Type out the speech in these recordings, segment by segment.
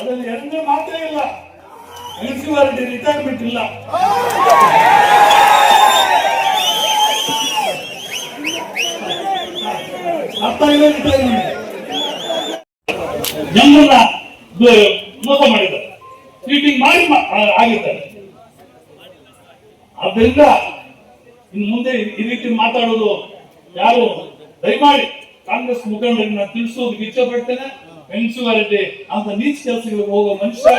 ಅದರಲ್ಲಿ ಎರಡನೇ ಮಾತೇ ಇಲ್ಲ. ಮುನ್ಸಿಪಾಲಿಟಿ ರಿಟೈರ್ಮೆಂಟ್ ಇಲ್ಲ. ಅರ್ಥ ಜನರನ್ನ ಮೋಸ ಮಾಡಿದ್ದಾರೆ. ಚೀಟಿಂಗ್ ಮಾಡಿ ಆಗಿದ್ದಾರೆ. ಆದ್ದರಿಂದ ಇನ್ನು ಮುಂದೆ ಈ ರೀತಿ ಮಾತಾಡೋದು ಯಾರು ದಯಮಾಡಿ ಕಾಂಗ್ರೆಸ್ ಮುಖಂಡರಿಗೆ ನಾನು ತಿಳಿಸೋದಕ್ಕೆ ಇಚ್ಛೆ ಪಡ್ತೇನೆ. ಮುನ್ಸಿಪಾಲಿಟಿ ಅಂತ ನೀಚ ಕೆಲಸಗಳಿಗೆ ಹೋಗೋ ಮನುಷ್ಯ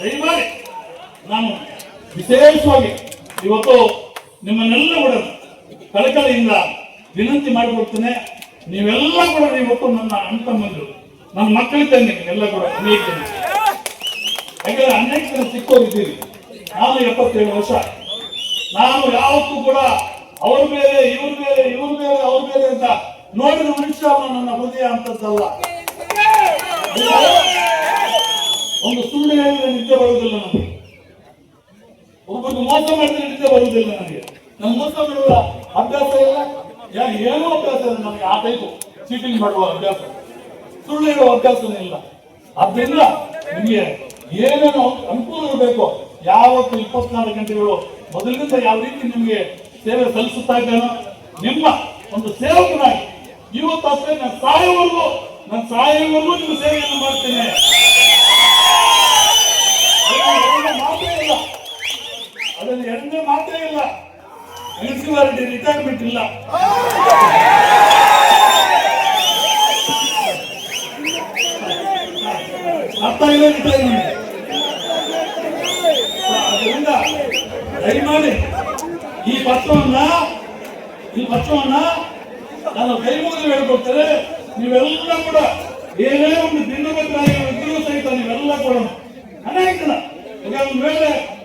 ದಯಮಾಡಿ ನಾನು ವಿಶೇಷವಾಗಿ ಇವತ್ತು ನಿಮ್ಮನ್ನೆಲ್ಲ ಕೂಡ ಕಳಕಳಿಯಿಂದ ವಿನಂತಿ ಮಾಡಿಕೊಡ್ತೇನೆ. ನೀವೆಲ್ಲ ಕೂಡ ಇವತ್ತು ನನ್ನ ಅಂತ ತಮ್ಮಂದ್ರು ನನ್ನ ಮಕ್ಕಳಿದ್ದೇನೆ ಎಲ್ಲ ಕೂಡ ಅನೇಕ ಜನ ಹಾಗಾದ್ರೆ ಅನೇಕ ಜನ ಸಿಕ್ಕೋಗಿದ್ದೀರಿ. ನಾನು ಎಪ್ಪತ್ತೇಳು ವರ್ಷ. ನಾನು ಯಾವತ್ತೂ ಕೂಡ ಅವ್ರ ಮೇಲೆ, ಇವ್ರ ಮೇಲೆ ಅವ್ರ ಮೇಲೆ ಅಂತ ನೋಡಿದ ಮನುಷ್ಯ ಅವನು ನನ್ನ ಹೃದಯ ಒಂದು ಸುಳ್ಳು ಹೇಳಿದ್ರೆ ನಿದ್ದೆ ಬರುವುದಿಲ್ಲ ನಮಗೆ ಒಬ್ಬರು ಮೋಸ ಮಾಡಿದ್ರೆ ನಿದ್ದೆ ಬರುವುದಿಲ್ಲ ನನಗೆ. ನಮ್ಮ ಮೋಸ ಮಾಡುವ ಅಭ್ಯಾಸ ಇಲ್ಲ. ಏನೂ ಅಭ್ಯಾಸ ಇಲ್ಲ ನಮಗೆ. ಆ ಟೈಪು ಚೀಟಿಂಗ್ ಮಾಡುವ ಅಭ್ಯಾಸ. ಸುಳ್ಳು ಹೇಳುವ ಅಭ್ಯಾಸನೇ ಇಲ್ಲ. ಆದ್ರಿಂದ ನಿಮಗೆ ಏನೇನು ಅನುಕೂಲ ಇರಬೇಕು, ಯಾವತ್ತು ಇಪ್ಪತ್ನಾಲ್ಕು ಗಂಟೆಗಳು ಮೊದಲಿನಿಂದ ಯಾವ ರೀತಿ ನಿಮಗೆ ಸೇವೆ ಸಲ್ಲಿಸುತ್ತಾ ಇದ್ದೇನೋ, ನಿಮ್ಮ ಒಂದು ಸೇವಕನಾಗಿ ಇವತ್ತು ಅಷ್ಟೇ ನಾನು ಸಾಯೋವರೆಗೂ ನಾನು ಸಾಯೋವರೆಗೂ ನಿಮ್ಮ ಸೇವೆಯನ್ನು ಮಾಡ್ತೇನೆ. ಮಾತೇ ಇಲ್ಲ. ಅದನ್ನು ಎರಡನೇ ಮಾತೇ ಇಲ್ಲ. ಮುನ್ಸಿಪಾಲಿಟಿ ರಿಟೈರ್ಮೆಂಟ್ ಇಲ್ಲ. ಅರ್ಥ ಇಲ್ಲ ರಿಟೈರ್ಮೆಂಟ್ ಅದರಿಂದ ದಯಮಾಡಿ ಈ ಪತ್ರವನ್ನ ಈ ಪತ್ರವನ್ನ ನಾನು ಕೈ ಮುಗಿದು ಹೇಳ್ಕೊಡ್ತೇನೆ ನೀವೆಲ್ಲ ಕೂಡ ಏನೇ ಒಂದು ಭಿನ್ನಮತರಾಗಿ ಇದ್ರೂ ಸಹಿತ ನೀವೆಲ್ಲ ಕೂಡ ಅನೇಕ ಜನ ಈಗ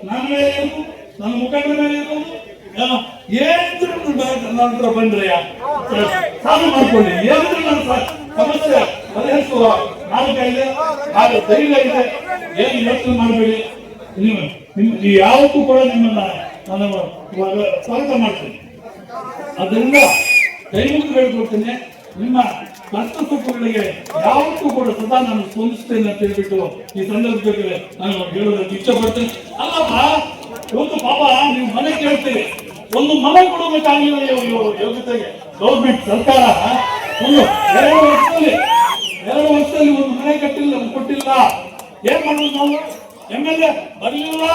ನನ್ನ ಮೇಲೆ ಇರ್ಬೋದು, ನನ್ನ ಮುಖಂಡರ ಮೇಲೆ ಇರ್ಬೋದು ಏನೋ ಏನಿದ್ರು ನನ್ನ ಹತ್ರ ಬಂದ್ರೆ ಸಾಲು ಮಾಡ್ಕೊಳ್ಳಿ. ಏನಿದ್ರು ನನ್ನ ಸಮಸ್ಯೆ ಬಗೆಹರಿಸುವ ನಾಲ್ಕ ಇದೆ ಹಾಗೆ ಧೈರ್ಯ ಇದೆ. ಏನು ಯೋಚನೆ ಮಾಡಬೇಡಿ. ನೀವು ನಿಮ್ ಯಾವತ್ತೂ ಕೂಡ ನಿಮ್ಮನ್ನ ನಾನು ಸ್ವಾಗತ ಮಾಡ್ತೀನಿ. ಅದರಿಂದ ಮುಗಿದು ಹೇಳ್ಕೊಡ್ತೇನೆ, ನಿಮ್ಮ ಕಷ್ಟ ಸುಖಗಳಿಗೆ ಯಾವತ್ತೂ ಕೂಡ ಸದಾ ನಾನು ಸ್ಪಂದಿಸ್ತೇನೆ ಅಂತ ಹೇಳ್ಬಿಟ್ಟು ಈ ಸಂದರ್ಭದಲ್ಲಿ ನಾನು ಹೇಳೋದಕ್ಕೆ ಇಚ್ಛೆ ಪಡ್ತೇನೆ ಅಲ್ಲಪ್ಪ ಇವತ್ತು ಪಾಪ ನೀವು ಮನೆ ಕೇಳ್ತೀರಿ. ಒಂದು ಮನೆ ಕೊಡಬೇಕಾಗಿಲ್ಲ ಯೋಗ್ಯತೆಗೆ ಗೌರ್ಮೆಂಟ್ ಸರ್ಕಾರ ಒಂದು ಎರಡು ವರ್ಷದಲ್ಲಿ ಎರಡು ವರ್ಷದಲ್ಲಿ ಒಂದು ಮನೆ ಕಟ್ಟಿಲ್ಲ ಕೊಟ್ಟಿಲ್ಲ. ಏನ್ ಮಾಡೋದು ನಾವು? ಎಂ ಎಲ್ ಎ ಬರ್ಲಿಲ್ಲ,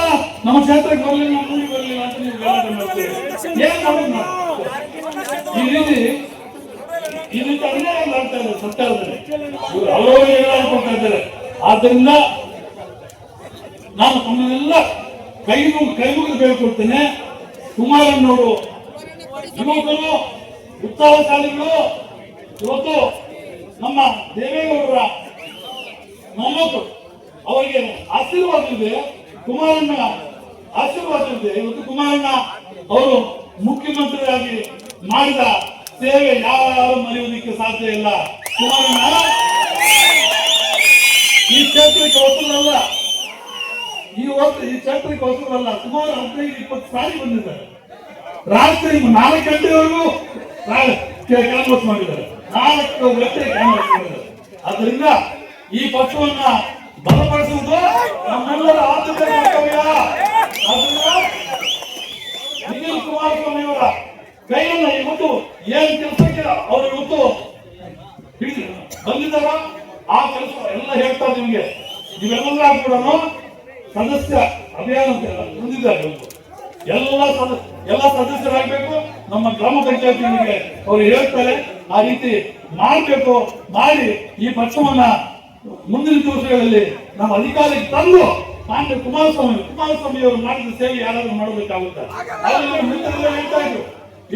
ನಮ್ಮ ಕ್ಷೇತ್ರಕ್ಕೆ ಬರ್ಲಿಲ್ಲ ನಮ್ಮ ಅಂತ ನೀವು ಗಲಾಟೆ ಮಾಡ್ತೀರಿ ಏನ್ ಮಾಡೋದು ನಾವು? ಈ ರೀತಿ ಈ ರೀತಿ ಅನ್ಯಾಯ ಇದ್ದಾರೆ ಸರ್ಕಾರದಲ್ಲಿ. ಅವರವರು ಏನಾದ್ರು ಇದ್ದಾರೆ. ಆದ್ದರಿಂದ ನಾನು ತಮ್ಮನ್ನೆಲ್ಲ ಕೈ ಮುಗಿ ಕೈ ಮುಗಿದು ಬೇಡ್ಕೊಳ್ತೇನೆ ಕುಮಾರಣ್ಣವರು, ಯುವಕರು, ಉತ್ಸಾಹಶಾಲಿಗಳು, ಇವತ್ತು ನಮ್ಮ ದೇವೇಗೌಡರ ಮೊಮ್ಮಕ್ಕಳು, ಅವರಿಗೆ ಆಶೀರ್ವಾದ ಇದೆ. ಕುಮಾರಣ್ಣ ಆಶೀರ್ವಾದ ಇದೆ. ಇವತ್ತು ಕುಮಾರಣ್ಣ ಅವರು ಮುಖ್ಯಮಂತ್ರಿಯಾಗಿ ಮಾಡಿದ ಸೇವೆ ಯಾವ ಯಾರು ಮರೆಯುವುದಕ್ಕೆ ಸಾಧ್ಯ ಇಲ್ಲ. ಸುಮಾರು ಈ ಕ್ಷೇತ್ರಕ್ಕೆ ಹೊಸದಲ್ಲ ಈ ಹೊತ್ತು ಈ ಕ್ಷೇತ್ರಕ್ಕೆ ಹೊಸದಲ್ಲ ಸುಮಾರು ಹದಿನೈದು, ಇಪ್ಪತ್ತು ಸಾರಿ ಬಂದಿದ್ದಾರೆ. ರಾತ್ರಿ ನಾಲ್ಕು ಗಂಟೆವರೆಗೂ ಕ್ಯಾನ್ವಸ್ ಮಾಡಿದ್ದಾರೆ. ನಾಲ್ಕು ಗಂಟೆ ಕ್ಯಾನ್ವಸ್ ಅದರಿಂದ ಈ ಪಕ್ಷವನ್ನ ಬಲಪಡಿಸುವುದು ನಮ್ಮೆಲ್ಲರ ಆದ್ಯತೆ ಕರ್ತವ್ಯ. ಅದರಿಂದ ನಿಖಿಲ್ ಕುಮಾರಸ್ವಾಮಿ ಅವರ ಕೈಯನ್ನ ಇವತ್ತು ಏನ್ ಕೆಲಸಕ್ಕೆ ಅವರು ಇವತ್ತು ಹಿಡಿದು ಬಂದಿದ್ದಾರ ಆ ಕೆಲಸ ಎಲ್ಲ ಹೇಳ್ತಾರೆ ನಿಮ್ಗೆ. ನೀವೆಲ್ಲ ಕೂಡ ಸದಸ್ಯ ಅಭಿಯಾನ ಅಂತ ಬಂದಿದ್ದಾರೆ ಎಲ್ಲ ಎಲ್ಲ ಸದಸ್ಯರಾಗಬೇಕು. ನಮ್ಮ ಗ್ರಾಮ ಪಂಚಾಯತಿಗೆ ಅವರು ಹೇಳ್ತಾರೆ, ಆ ರೀತಿ ಮಾಡಬೇಕು, ಮಾಡಿ ಈ ಪಕ್ಷವನ್ನ ಮುಂದಿನ ದಿವಸಗಳಲ್ಲಿ ನಾವು ಅಧಿಕಾರಕ್ಕೆ ತಂದು ಮಾನ್ಯ ಕುಮಾರಸ್ವಾಮಿ ಕುಮಾರಸ್ವಾಮಿ ಅವರು ಮಾಡಿದ ಸೇವೆ ಯಾರಾದ್ರೂ ಮಾಡಬೇಕಾಗುತ್ತೆ. ಹೇಳ್ತಾ ಇದ್ರು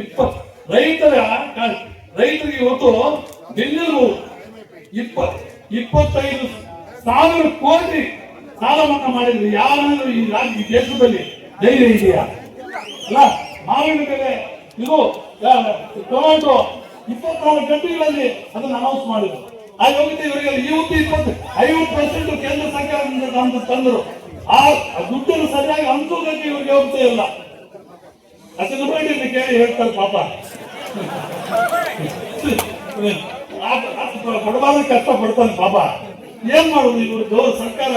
ಇಪ್ಪತ್ ರೈತರ ರೈತರಿಗೆ ಇವತ್ತು ಬೆನ್ನೆಲುಬು ಇಪ್ಪ, ಇಪ್ಪತ್ತೈದು ಸಾವಿರ ಕೋಟಿ ಸಾಲ ಮನ್ನಾ ಮಾಡಿದ್ರು. ಯಾರಾದ್ರೂ ಈ ರಾಜ್ಯ ದೇಶದಲ್ಲಿ ಧೈರ್ಯ ಇದೆಯಾ? ಅಲ್ಲ, ಮಾವಿನ ಬೆಲೆ, ಇದು ಟೊಮೆಟೊ ಇಪ್ಪತ್ನಾಲ್ಕು ಗಂಟೆಗಳಲ್ಲಿ ಅದನ್ನು ಅನೌನ್ಸ್ ಮಾಡಿದ್ರು. ಅಲ್ಲಿ ಹೋಗಿದ್ದೆ ಇವರಿಗೆ. ಇವತ್ತು ಇಪ್ಪತ್ತು, ಐವತ್ತು ಪರ್ಸೆಂಟ್ ಕೇಂದ್ರ ಸರ್ಕಾರದಿಂದ ತಂದು ತಂದರು. ಆ ದುಡ್ಡನ್ನು ಸರಿಯಾಗಿ ಹಂಚೋದಕ್ಕೆ ಇವರಿಗೆ ಹೋಗ್ತಾ ಇಲ್ಲ. ಅದನ್ನು ಕೇಳಿ ಹೇಳ್ತಾರೆ ಪಾಪ. ಬಡಬಾರ ಕಷ್ಟ ಪಡ್ತಾನೆ ಬಾಬಾ ಏನ್ ಮಾಡುದು ಇವರು? ಗೌರವ ಸರ್ಕಾರ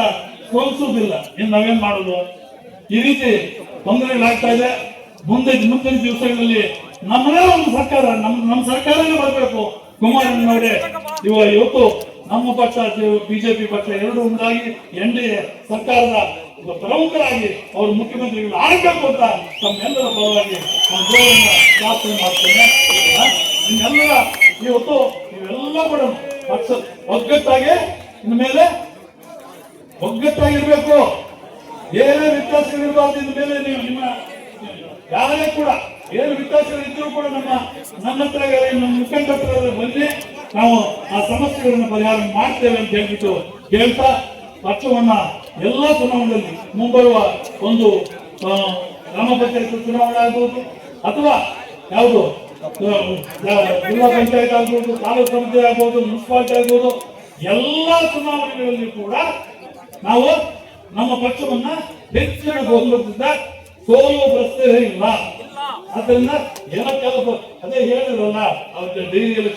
ಸೋಲಿಸೋದಿಲ್ಲ. ಇನ್ ನಾವೇನ್ ಮಾಡೋದು? ಈ ರೀತಿ ತೊಂದರೆಗಳಾಗ್ತಾ ಇದೆ. ಮುಂದೆ ಮುಂದಿನ ದಿವಸಗಳಲ್ಲಿ ನಮ್ಮನೇ ಒಂದು ಸರ್ಕಾರ, ನಮ್ ನಮ್ಮ ಸರ್ಕಾರನೇ ಬರಬೇಕು. ಕುಮಾರಣ್ಣವರೇ ಇವ ಇವತ್ತು ನಮ್ಮ ಪಕ್ಷ ಬಿಜೆಪಿ ಪಕ್ಷ ಎರಡು ಒಂದಾಗಿ ಎನ್ ಡಿ ಎ ಸರ್ಕಾರದ ಪ್ರಮುಖರಾಗಿ ಅವರು ಮುಖ್ಯಮಂತ್ರಿಗಳು ಆಗಬೇಕು ಅಂತ ತಮ್ಮೆಲ್ಲರ ಪರವಾಗಿ ಪ್ರಾರ್ಥನೆ ಮಾಡ್ತೇನೆ. ನಿಮ್ಮೆಲ್ಲರ, ಇವತ್ತು ನೀವೆಲ್ಲ ಕೂಡ ಒಗ್ಗಟ್ಟಾಗಿ ಇನ್ನು ಮೇಲೆ ಒಗ್ಗಟ್ಟಾಗಿರ್ಬೇಕು. ಏನೇ ವ್ಯತ್ಯಾಸಗಳಿರಬಾರ್ದು ಇನ್ನು ಮೇಲೆ ನೀವು ನಿಮ್ಮ ಯಾರೇ ಕೂಡ ಏನು ವ್ಯತ್ಯಾಸಗಳಿದ್ರೂ ಕೂಡ ನಮ್ಮ ನನ್ನ ಹತ್ರ ನಮ್ಮ ಮುಖಂಡ ಹತ್ರ ನಾವು ಆ ಸಮಸ್ಯೆಗಳನ್ನು ಪರಿಹಾರ ಮಾಡ್ತೇವೆ ಅಂತ ಹೇಳ್ಬಿಟ್ಟು ಹೇಳ್ತಾ ಪಕ್ಷವನ್ನ ಎಲ್ಲ ಚುನಾವಣೆಯಲ್ಲಿ ಮುಂಬರುವ ಒಂದು ಗ್ರಾಮ ಪಂಚಾಯತ್ ಚುನಾವಣೆ ಆಗ್ಬೋದು ಅಥವಾ ಯಾವುದು ಜಿಲ್ಲಾ ಪಂಚಾಯತ್ ಆಗ್ಬೋದು ತಾಲೂಕು ಸಮಿತಿ ಆಗ್ಬೋದು ಮುನ್ಸಿಪಾಲಿಟಿ ಆಗ್ಬೋದು ಎಲ್ಲ ಚುನಾವಣೆಗಳಲ್ಲಿ ಕೂಡ ನಾವು ನಮ್ಮ ಪಕ್ಷವನ್ನ ಹೆಚ್ಚಿನ ಬಹುಮತದಿಂದ ಸೋಲುವ ಪ್ರಶ್ನೆ ಇಲ್ಲ. ಆದ್ದರಿಂದ ಏನೋ ಕೆಲಸ ಅದೇ ಹೇಳಿದ್ರಲ್ಲ ಅವ್ರಿಗೆ ಡೈರಿಯಲ್ಲಿ